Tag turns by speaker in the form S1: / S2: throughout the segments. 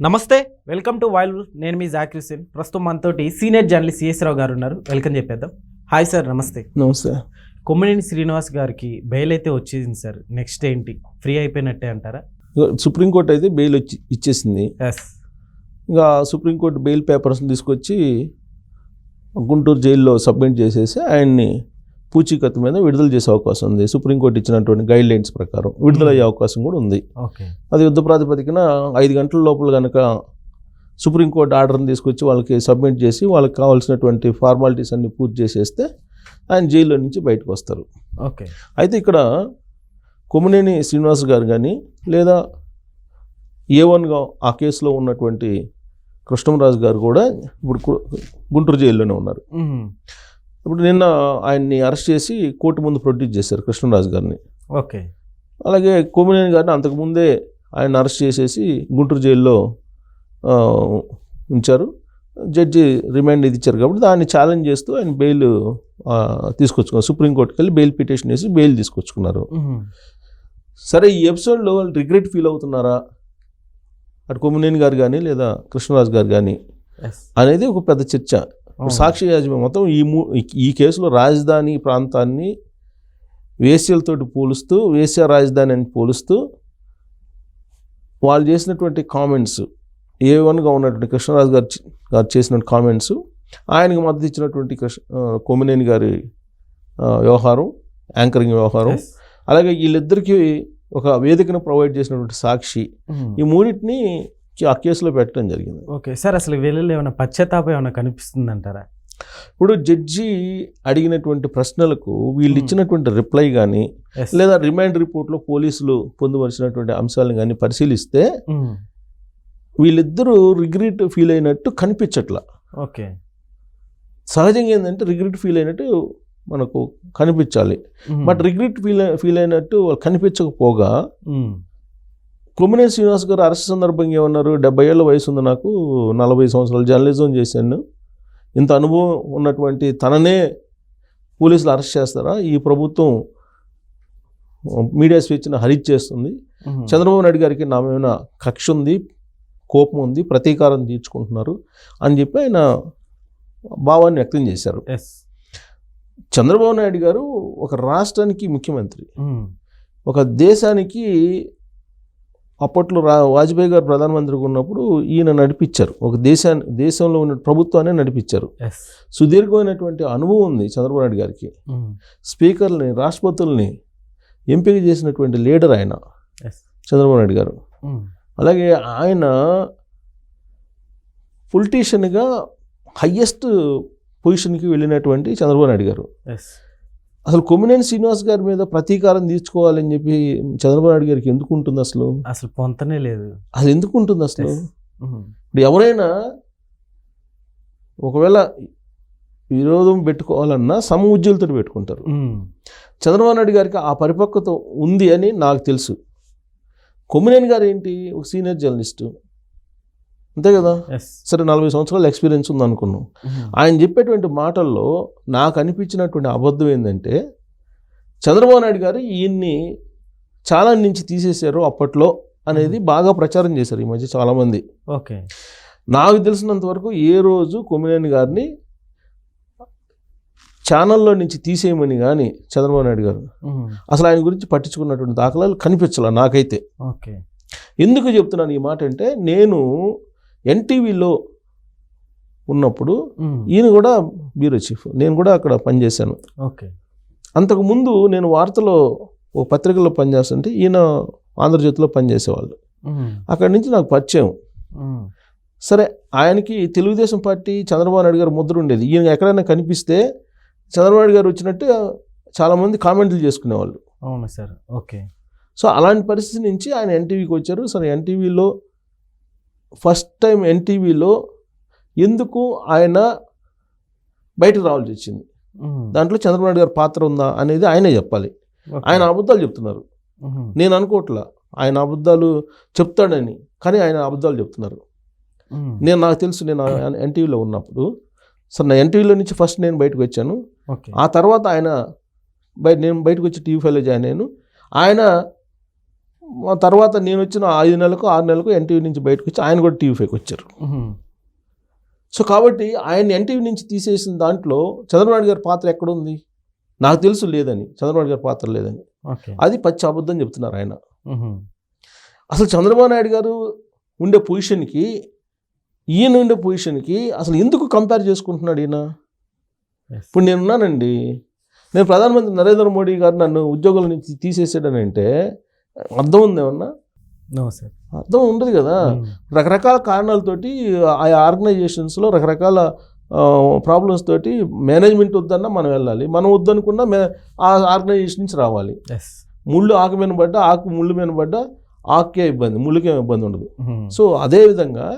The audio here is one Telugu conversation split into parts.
S1: నమస్తే వెల్కమ్ టు వైల్ నేను మీ జాకిర్ హుసేన్ ప్రస్తుతం మనతోటి సీనియర్ జర్నలిస్ట్ సిఎస్ రావు గారు ఉన్నారు. వెల్కమ్ చెప్పేద్దాం. హాయ్ సార్ నమస్తే.
S2: నమస్తే.
S1: కొమ్మినేని శ్రీనివాస్ గారికి బెయిల్ అయితే వచ్చేసింది సార్. నెక్స్ట్ ఏంటి? ఫ్రీ అయిపోయినట్టే అంటారా?
S2: సుప్రీంకోర్టు అయితే బెయిల్ వచ్చి ఇచ్చేసింది.
S1: ఎస్
S2: ఇంకా సుప్రీంకోర్టు బెయిల్ పేపర్స్ని తీసుకొచ్చి గుంటూరు జైల్లో సబ్మిట్ చేసేసి ఆయన్ని పూచీకత్తు మీద విడుదల చేసే అవకాశం ఉంది. సుప్రీంకోర్టు ఇచ్చినటువంటి గైడ్ లైన్స్ ప్రకారం విడుదల అయ్యే అవకాశం కూడా ఉంది.
S1: ఓకే.
S2: అది యుద్ధ ప్రాతిపదికన ఐదు గంటల లోపల కనుక సుప్రీంకోర్టు ఆర్డర్ని తీసుకొచ్చి వాళ్ళకి సబ్మిట్ చేసి వాళ్ళకి కావాల్సినటువంటి ఫార్మాలిటీస్ అన్ని పూర్తి చేసేస్తే ఆయన జైల్లో నుంచి బయటకు వస్తారు.
S1: ఓకే.
S2: అయితే ఇక్కడ కొమ్మినేని శ్రీనివాస్ గారు కానీ లేదా ఏ వన్గా ఆ కేసులో ఉన్నటువంటి కృష్ణరాజు గారు కూడా ఇప్పుడు గుంటూరు జైల్లోనే ఉన్నారు. ఇప్పుడు నిన్న ఆయన్ని అరెస్ట్ చేసి కోర్టు ముందు ప్రొడ్యూస్ చేశారు కృష్ణరాజు గారిని.
S1: ఓకే.
S2: అలాగే కొమ్మినేని గారిని అంతకుముందే ఆయన అరెస్ట్ చేసేసి గుంటూరు జైల్లో ఉంచారు. జడ్జి రిమాండ్ ఇది ఇచ్చారు కాబట్టి దాన్ని ఛాలెంజ్ చేస్తూ ఆయన బెయిల్ తీసుకొచ్చుకున్నారు. సుప్రీంకోర్టుకి వెళ్ళి బెయిల్ పిటిషన్ వేసి బెయిల్ తీసుకొచ్చుకున్నారు. సరే ఈ ఎపిసోడ్లో వాళ్ళు రిగ్రెట్ ఫీల్ అవుతున్నారా? అటు కొమ్మినేని గారు కానీ లేదా కృష్ణరాజు గారు కానీ అనేది ఒక పెద్ద చర్చ. సాక్షి యాజమాన్యం మొత్తం ఈ మూ ఈ- కేసులో రాజధాని ప్రాంతాన్ని వేశ్యలతోటి పోలుస్తూ వేశ్య రాజధాని అని పోలుస్తూ వాళ్ళు చేసినటువంటి కామెంట్స్ ఏ వన్గా ఉన్నటువంటి కృష్ణరాజు గారు గారు చేసిన కామెంట్స్ ఆయనకు మద్దతు ఇచ్చినటువంటి కృష్ణ కొమ్మినేని గారి వ్యవహారం యాంకరింగ్ వ్యవహారం. అలాగే వీళ్ళిద్దరికీ ఒక వేదికను ప్రొవైడ్ చేసినటువంటి సాక్షి
S1: మ్మ్.
S2: ఈ మూడింటిని ఆ కేసులో పెట్టడం జరిగింది
S1: ఓకే సార్ అసలు వీళ్ళలో ఏమైనా పశ్చాత్తాపం ఏమైనా కనిపిస్తుంది అంటారా
S2: ఇప్పుడు జడ్జి అడిగినటువంటి ప్రశ్నలకు వీళ్ళు. ఇచ్చినటువంటి రిప్లై కానీ. లేదా రిమాండ్ రిపోర్ట్లో పోలీసులు పొందుపరిచినటువంటి అంశాలను కానీ పరిశీలిస్తే. వీళ్ళిద్దరూ రిగ్రెట్ ఫీల్ అయినట్టు కనిపించట్ల
S1: ఓకే
S2: సహజంగా ఏంటంటే రిగ్రెట్ ఫీల్ అయినట్టు మనకు కనిపించాలి. బట్ రిగ్రెట్ ఫీల్ ఫీల్ అయినట్టు వాళ్ళు కనిపించకపోగా
S1: మ్మ్.
S2: కొమ్మినేని శ్రీనివాస్ గారు అరెస్ట్ సందర్భంగా ఏమన్నారు డెబ్బై ఏళ్ళ వయసు ఉంది నాకు నలభై సంవత్సరాలు జర్నలిజం చేశాను ఇంత అనుభవం ఉన్నటువంటి తననే పోలీసులు అరెస్ట్ చేస్తారా ఈ ప్రభుత్వం మీడియా స్వేచ్ఛను హరిచ్ చేస్తుంది. చంద్రబాబు నాయుడు గారికి నా మీద కక్ష ఉంది కోపం ఉంది ప్రతీకారం తీర్చుకుంటున్నారు అని చెప్పి ఆయన భావాన్ని వ్యక్తం చేశారు
S1: ఎస్.
S2: చంద్రబాబు నాయుడు గారు ఒక రాష్ట్రానికి ముఖ్యమంత్రి. ఒక దేశానికి అప్పట్లో రా వాజ్పేయి గారు ప్రధానమంత్రిగా ఉన్నప్పుడు ఈయన నడిపించారు ఒక దేశాన్ని దేశంలో ఉన్న ప్రభుత్వాన్ని నడిపించారు. సుదీర్ఘమైనటువంటి అనుభవం ఉంది చంద్రబాబు నాయుడు గారికి
S1: మ్మ్.
S2: స్పీకర్ని రాష్ట్రపతుల్ని ఎంపిక చేసినటువంటి లీడర్ ఆయన. చంద్రబాబు నాయుడు గారు
S1: మ్మ్.
S2: అలాగే ఆయన పొలిటీషియన్గా హయ్యెస్ట్ పొజిషన్కి వెళ్ళినటువంటి చంద్రబాబు నాయుడు గారు. అసలు కొమ్మినేని శ్రీనివాస్ గారి మీద ప్రతీకారం తీర్చుకోవాలని చెప్పి చంద్రబాబు నాయుడు గారికి ఎందుకు ఉంటుంది అసలు?
S1: అసలు పొంతనే లేదు.
S2: అది ఎందుకు ఉంటుంది అసలు.
S1: మ్మ్.
S2: ఇప్పుడు ఎవరైనా ఒకవేళ విరోధం పెట్టుకోవాలన్నా సమ ఉద్యోగులతో పెట్టుకుంటారు.
S1: మ్మ్.
S2: చంద్రబాబు నాయుడు గారికి ఆ పరిపక్వత ఉంది అని నాకు తెలుసు. కొమ్మినేని గారు ఏంటి? ఒక సీనియర్ జర్నలిస్టు. అంతే కదా. సరే నలభై సంవత్సరాల ఎక్స్పీరియన్స్ ఉంది అనుకున్నాం. ఆయన చెప్పేటువంటి మాటల్లో నాకు అనిపించినటువంటి అబద్ధం ఏంటంటే చంద్రబాబు నాయుడు గారు ఈయన్ని చాలా నుంచి తీసేశారు అప్పట్లో అనేది బాగా ప్రచారం చేశారు ఈ మధ్య చాలామంది.
S1: ఓకే.
S2: నాకు తెలిసినంత వరకు ఏ రోజు కొమ్మినేని గారిని ఛానల్లో నుంచి తీసేయమని కానీ చంద్రబాబు నాయుడు గారు. అసలు ఆయన గురించి పట్టించుకున్నటువంటి దాఖలాలు కనిపించాల నాకైతే.
S1: ఓకే.
S2: ఎందుకు చెప్తున్నాను ఈ మాట అంటే నేను ఎన్టీవీలో ఉన్నప్పుడు. ఈయన కూడా బ్యూరో చీఫ్. నేను కూడా అక్కడ పనిచేశాను.
S1: ఓకే.
S2: అంతకుముందు నేను వార్తలో ఒక పత్రికలో పనిచేస్తుంటే ఈయన ఆంధ్రజ్యోతిలో పనిచేసేవాళ్ళు. అక్కడి నుంచి నాకు పరిచయం. సరే ఆయనకి తెలుగుదేశం పార్టీ చంద్రబాబు నాయుడు గారు ముద్ర ఉండేది. ఈయన ఎక్కడైనా కనిపిస్తే చంద్రబాబు నాయుడు గారు వచ్చినట్టు చాలామంది కామెంట్లు చేసుకునేవాళ్ళు.
S1: అవును సార్. ఓకే.
S2: సో అలాంటి పరిస్థితి నుంచి ఆయన ఎన్టీవీకి వచ్చారు. సరే ఎన్టీవీలో ఫస్ట్ టైం ఎన్టీవీలో ఎందుకు ఆయన బయటకు రావాల్సి వచ్చింది. దాంట్లో చంద్రబాబు నాయుడు గారి పాత్ర ఉందా అనేది ఆయనే చెప్పాలి. ఆయన అబద్ధాలు చెప్తున్నారు. నేను అనుకోవట్లా. ఆయన అబద్ధాలు చెప్తాడని కానీ ఆయన అబద్ధాలు చెప్తున్నారు. నేను నాకు తెలుసు నేను ఎన్టీవీలో ఉన్నప్పుడు. సరే నా ఎన్టీవీలో నుంచి ఫస్ట్ నేను బయటకు వచ్చాను. ఆ తర్వాత ఆయన బయట నేను బయటకు వచ్చి టీవీ ఫైవ్లో జాయిన్ అయ్యాను. ఆయన తర్వాత నేను వచ్చిన ఐదు నెలలకు ఆరు నెలలకు ఎన్టీవీ నుంచి బయటకు వచ్చి ఆయన కూడా టీవీ ఫైవ్కి వచ్చారు. సో కాబట్టి ఆయన ఎన్టీవీ నుంచి తీసేసిన దాంట్లో చంద్రబాబు గారి పాత్ర ఎక్కడుంది నాకు తెలుసు లేదని చంద్రబాబు గారి పాత్ర లేదని అది పచ్చి అబద్ధం చెప్తున్నారు ఆయన. అసలు చంద్రబాబు నాయుడు గారు ఉండే పొజిషన్కి ఈయన ఉండే పొజిషన్కి అసలు ఎందుకు కంపేర్ చేసుకుంటున్నాడు ఈయన. ఇప్పుడు నేను ఉన్నానండి నేను ప్రధానమంత్రి నరేంద్ర మోడీ గారు నన్ను ఉద్యోగాల నుంచి తీసేసాడని అంటే అర్థం ఉంది ఏమన్నా?
S1: సార్.
S2: అర్థం ఉండదు కదా. రకరకాల కారణాలతోటి ఆ ఆర్గనైజేషన్స్లో రకరకాల ప్రాబ్లమ్స్ తోటి మేనేజ్మెంట్ వద్దన్నా మనం వెళ్ళాలి. మనం వద్దనుకున్నా మే ఆ ఆర్గనైజేషన్ నుంచి రావాలి. ముళ్ళు ఆకు మీద పడ్డా ఆకు ముళ్ళు మీద పడ్డా ఆకుకే ఇబ్బంది ముళ్ళుకే ఇబ్బంది ఉండదు. సో అదేవిధంగా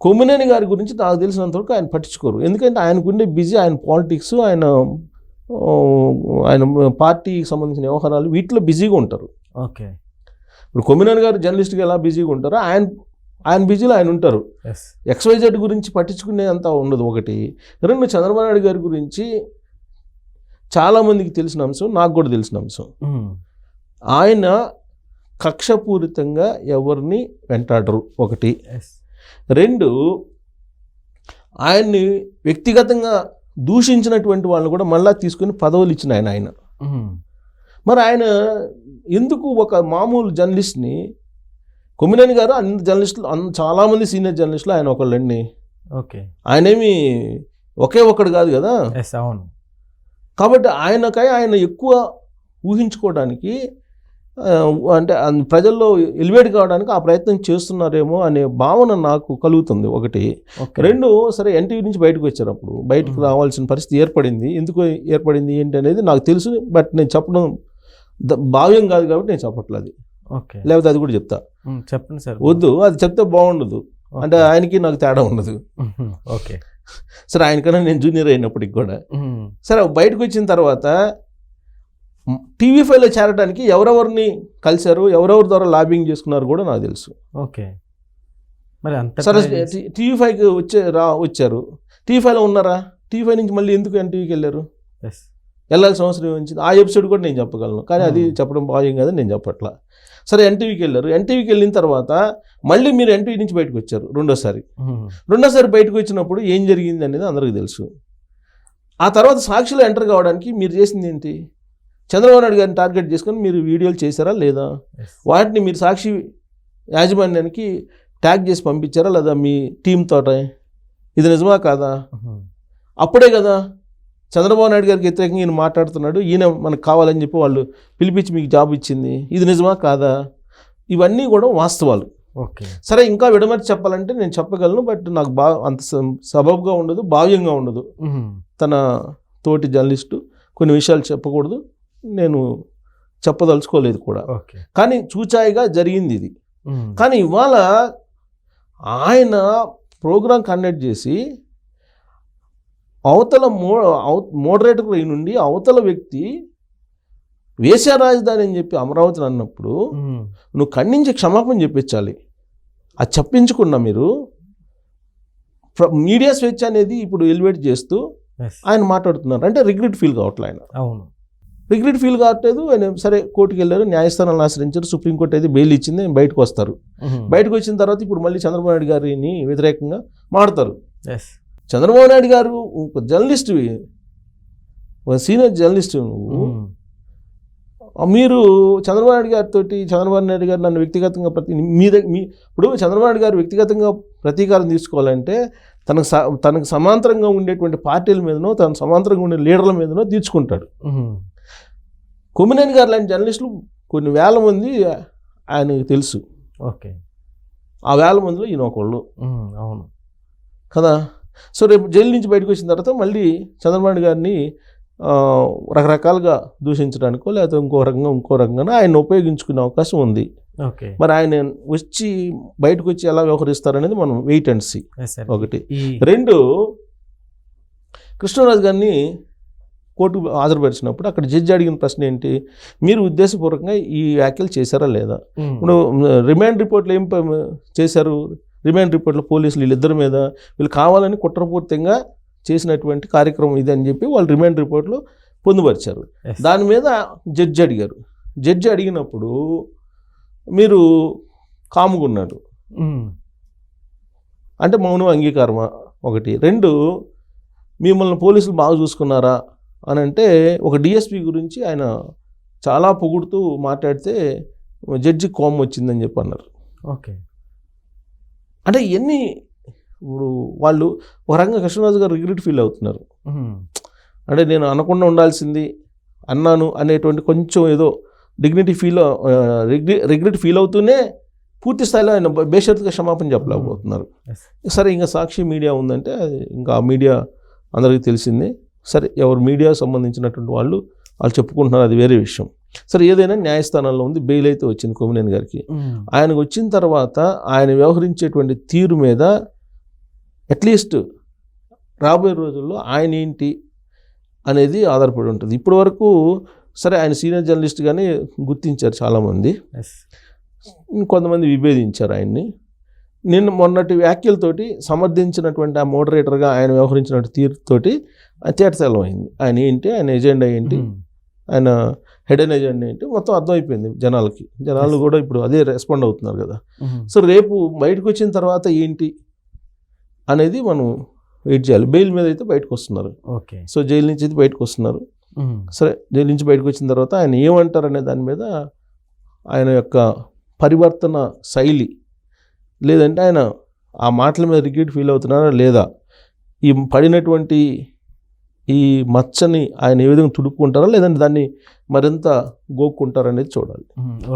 S2: కొమ్మినేని గారి గురించి నాకు తెలిసినంతవరకు ఆయన పట్టించుకోరు. ఎందుకంటే ఆయనకుండే బిజీ ఆయన పాలిటిక్స్ ఆయన ఆయన పార్టీకి సంబంధించిన వ్యవహారాలు వీటిలో బిజీగా ఉంటారు.
S1: ఓకే.
S2: ఇప్పుడు కొమ్మినేని గారు జర్నలిస్ట్గా ఎలా బిజీగా ఉంటారో ఆయన ఆయన బిజీలో ఆయన ఉంటారు. ఎక్స్వైజెడ్ గురించి పట్టించుకునే అంత ఉండదు ఒకటి. రెండు చంద్రబాబు నాయుడు గారి గురించి చాలామందికి తెలిసిన అంశం నాకు కూడా తెలిసిన అంశం. ఆయన కక్షపూరితంగా ఎవరిని వెంటాడరు? ఒకటి. రెండు ఆయన్ని వ్యక్తిగతంగా దూషించినటువంటి వాళ్ళని కూడా మళ్ళా తీసుకుని పదవులు ఇచ్చిన ఆయన ఆయన. మరి ఆయన ఎందుకు ఒక మామూలు జర్నలిస్ట్ని కొమ్మినేని గారు అన్ని జర్నలిస్టులు అన్ చాలామంది సీనియర్ జర్నలిస్టులు ఆయన ఒకళ్ళండి.
S1: ఓకే.
S2: ఆయనేమి ఒకే ఒక్కడు కాదు కదా?
S1: అవును.
S2: కాబట్టి ఆయనకై ఆయన ఎక్కువ ఊహించుకోవడానికి అంటే ప్రజల్లో ఎలివేట్ కావడానికి ఆ ప్రయత్నం చేస్తున్నారేమో అనే భావన నాకు కలుగుతుంది ఒకటి. రెండు సరే ఎన్టీవీ నుంచి బయటకు వచ్చారు అప్పుడు. బయటకు. రావాల్సిన పరిస్థితి ఏర్పడింది. ఎందుకు ఏర్పడింది ఏంటి అనేది నాకు తెలుసు బట్ నేను చెప్పడం భావ్యం కాదు కాబట్టి నేను చెప్పట్లేదు అది.
S1: ఓకే.
S2: లేకపోతే అది కూడా చెప్తా.
S1: చెప్పండి సార్.
S2: వద్దు అది చెప్తే బాగుండదు. అంటే. ఆయనకి నాకు తేడా ఉండదు.
S1: ఓకే.
S2: సరే ఆయనకన్నా నేను జూనియర్ అయినప్పటికి కూడా. సరే బయటకు వచ్చిన తర్వాత టీవీ ఫైవ్లో చేరడానికి ఎవరెవరిని కలిశారు ఎవరెవరి ద్వారా లాబింగ్ చేసుకున్నారు కూడా నాకు తెలుసు.
S1: ఓకే. మరి అంత
S2: సరే టీవీ ఫైవ్కి వచ్చే రా వచ్చారు. టీవీ ఫైవ్లో ఉన్నారా? టీవీ ఫైవ్ నుంచి మళ్ళీ ఎందుకు ఎన్టీవీకి వెళ్ళారు?
S1: ఎస్.
S2: వెళ్ళాల్సిన అవసరం ఏమించింది ఆ ఎపిసోడ్ కూడా నేను చెప్పగలను. కానీ అది. చెప్పడం భావ్యం కాదని నేను చెప్పట్లా. సరే ఎన్టీవీకి వెళ్ళారు. ఎన్టీవీకి వెళ్ళిన తర్వాత మళ్ళీ మీరు ఎన్టీవీ నుంచి బయటకు వచ్చారు రెండోసారి. రెండోసారి బయటకు వచ్చినప్పుడు ఏం జరిగింది అనేది అందరికీ తెలుసు. ఆ తర్వాత సాక్షిలో ఎంటర్ కావడానికి మీరు చేసింది ఏంటి? చంద్రబాబు నాయుడు గారిని టార్గెట్ చేసుకొని మీరు వీడియోలు చేశారా లేదా? వాటిని మీరు సాక్షి యాజమాన్యానికి ట్యాగ్ చేసి పంపించారా లేదా మీ టీం తోట? ఇది నిజమా కాదా. అప్పుడే కదా చంద్రబాబు నాయుడు గారికి వ్యతిరేకంగా ఈయన మాట్లాడుతున్నాడు ఈయన మనకు కావాలని చెప్పి వాళ్ళు పిలిపించి మీకు జాబ్ ఇచ్చింది. ఇది నిజమా కాదా? ఇవన్నీ కూడా వాస్తవాలు.
S1: ఓకే.
S2: సరే ఇంకా విడమర్చి చెప్పాలంటే నేను చెప్పగలను బట్ నాకు బా అంత సబబుగా ఉండదు భావ్యంగా ఉండదు. తన తోటి జర్నలిస్టు కొన్ని విషయాలు చెప్పకూడదు నేను చెప్పదలుచుకోలేదు కూడా.
S1: ఓకే.
S2: కానీ చూచాయిగా జరిగింది ఇది. కానీ ఇవాళ ఆయన ప్రోగ్రాం కండక్ట్ చేసి అవతల మో మోడరేటర్ నుండి అవతల వ్యక్తి వేశ్య రాజధాని అని చెప్పి అమరావతిని అన్నప్పుడు. నువ్వు ఖండించి క్షమాపణ చెప్పించాలి. అది చెప్పించుకున్నా మీరు మీడియా స్వేచ్ఛ అనేది ఇప్పుడు ఎలివేట్ చేస్తూ ఆయన మాట్లాడుతున్నారు. అంటే రిగ్రెట్ ఫీల్ కావట్లే ఆయన.
S1: అవును.
S2: రిగ్రెట్ ఫీల్ కావట్లేదు. ఆయన సరే కోర్టుకి వెళ్ళారు న్యాయస్థానాలను ఆశ్రయించారు సుప్రీంకోర్టు అయితే బెయిల్ ఇచ్చింది ఆయన బయటకు వస్తారు. బయటకు వచ్చిన తర్వాత ఇప్పుడు మళ్ళీ చంద్రబాబు నాయుడు గారిని వ్యతిరేకంగా మాడతారు చంద్రబాబు నాయుడు గారు ఒక జర్నలిస్ట్ ఒక సీనియర్ జర్నలిస్ట్ నువ్వు. మీరు చంద్రబాబు నాయుడు గారితో చంద్రబాబు నాయుడు గారు నన్ను వ్యక్తిగతంగా ప్రతి మీ దగ్గర మీ ఇప్పుడు చంద్రబాబు నాయుడు గారు వ్యక్తిగతంగా ప్రతీకారం తీసుకోవాలంటే తనకు తనకు సమాంతరంగా ఉండేటువంటి పార్టీల మీదనో తన సమాంతరంగా ఉండే లీడర్ల మీదనో తీర్చుకుంటాడు.
S1: మ్మ్.
S2: కొమ్మినేని గారు లాంటి జర్నలిస్టులు కొన్ని వేల మంది ఆయనకు తెలుసు.
S1: ఓకే.
S2: ఆ వేల మందిలో ఈయన ఒకళ్ళు.
S1: అవును.
S2: కదా? సో రేపు జైలు నుంచి బయటకు వచ్చిన తర్వాత మళ్ళీ చంద్రబాబు గారిని రకరకాలుగా దూషించడానికో లేకపోతే ఇంకో రకంగా ఇంకో రకంగా ఆయన ఉపయోగించుకునే అవకాశం ఉంది. మరి ఆయన వచ్చి బయటకు వచ్చి ఎలా వ్యవహరిస్తారనేది మనం వెయిట్ అండ్ సీ ఒకటి. రెండు కృష్ణరాజు గారిని కోర్టు హాజరుపరిచినప్పుడు అక్కడ జడ్జి అడిగిన ప్రశ్న ఏంటి? మీరు ఉద్దేశపూర్వకంగా ఈ వ్యాఖ్యలు చేశారా లేదా. ఇప్పుడు రిమాండ్ రిపోర్ట్లు ఏం చేశారు? రిమాండ్ రిపోర్ట్లో పోలీసులు వీళ్ళిద్దరి మీద వీళ్ళు కావాలని కుట్రపూర్తంగా చేసినటువంటి కార్యక్రమం ఇది అని చెప్పి వాళ్ళు రిమాండ్ రిపోర్ట్లో పొందుపరిచారు. దాని మీద జడ్జి అడిగారు. జడ్జి అడిగినప్పుడు మీరు
S1: ఉమ్,
S2: అంటే మౌనం అంగీకారమా? ఒకటి. రెండు మిమ్మల్ని పోలీసులు బాగా చూసుకున్నారా? అని అంటే ఒక డిఎస్పి గురించి ఆయన చాలా పొగుడుతూ మాట్లాడితే జడ్జి కోపం వచ్చిందని చెప్పి అన్నారు.
S1: ఓకే.
S2: అంటే ఇవన్నీ ఇప్పుడు వాళ్ళు ఒక రకంగా కృష్ణరాజు గారు రిగ్రెట్ ఫీల్ అవుతున్నారు. అంటే నేను అనకుండా ఉండాల్సింది అన్నాను అనేటువంటి కొంచెం ఏదో డిగ్నిటీ ఫీల్ రిగ్రెట్ ఫీల్ అవుతూనే పూర్తి స్థాయిలో ఆయన బేషరతుగా క్షమాపణ చెప్పలేకపోతున్నారు. సరే ఇంకా సాక్షి మీడియా ఉందంటే ఇంకా ఆ మీడియా అందరికీ తెలిసిందే. సరే ఎవరు మీడియా సంబంధించినటువంటి వాళ్ళు వాళ్ళు చెప్పుకుంటున్నారు అది వేరే విషయం. సరే ఏదైనా న్యాయస్థానంలో ఉంది బెయిల్ అయితే వచ్చింది కొమ్మినేని గారికి. ఆయనకు వచ్చిన తర్వాత ఆయన వ్యవహరించేటువంటి తీరు మీద అట్లీస్ట్ రాబోయే రోజుల్లో ఆయన ఏంటి అనేది ఆధారపడి ఉంటుంది. ఇప్పటి వరకు సరే ఆయన సీనియర్ జర్నలిస్ట్గానే గుర్తించారు చాలామంది. కొంతమంది విభేదించారు ఆయన్ని. నిన్న మొన్నటి వ్యాఖ్యలతోటి సమర్థించినటువంటి ఆ మోడరేటర్గా ఆయన వ్యవహరించిన తీరుతోటి తేటతెల్లం అయింది. ఆయన ఏంటి? ఆయన ఎజెండా ఏంటి? ఆయన హెడెన్ ఎజెండా ఏంటి? మొత్తం అర్థమైపోయింది జనాలకి. జనాలు. కూడా ఇప్పుడు అదే రెస్పాండ్ అవుతున్నారు కదా. సో రేపు బయటకు వచ్చిన తర్వాత ఏంటి అనేది మనం వెయిట్ చేయాలి. బెయిల్ మీద అయితే బయటకు వస్తున్నారు.
S1: ఓకే.
S2: సో జైలు నుంచి అయితే బయటకు వస్తున్నారు. సరే జైలు నుంచి బయటకు వచ్చిన తర్వాత ఆయన ఏమంటారు అనే దాని మీద ఆయన యొక్క పరివర్తన శైలి లేదంటే ఆయన ఆ మాటల మీద రిగ్రెట్ ఫీల్ అవుతున్నారా లేదా? ఈ పడినటువంటి ఈ మచ్చని ఆయన ఏ విధంగా తుడుపుకుంటారా? లేదంటే దాన్ని మరింత గోక్కుంటారా అనేది చూడాలి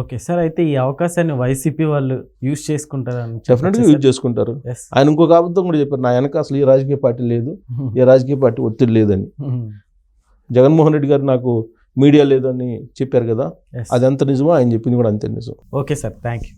S1: ఓకే. సార్ అయితే ఈ అవకాశాన్ని వైసీపీ వాళ్ళు యూజ్ చేసుకుంటారని
S2: డెఫినెట్గా యూజ్ చేసుకుంటారు. ఆయన ఇంకొక అబద్ధం కూడా చెప్పారు నా వెనక అసలు ఏ రాజకీయ పార్టీ లేదు ఏ రాజకీయ పార్టీ ఒత్తిడి లేదని. జగన్మోహన్ రెడ్డి గారు నాకు మీడియా లేదని చెప్పారు కదా
S1: ఎస్.
S2: అది ఎంత నిజమో ఆయన చెప్పింది కూడా అంతే నిజం.
S1: Okay sir thank you.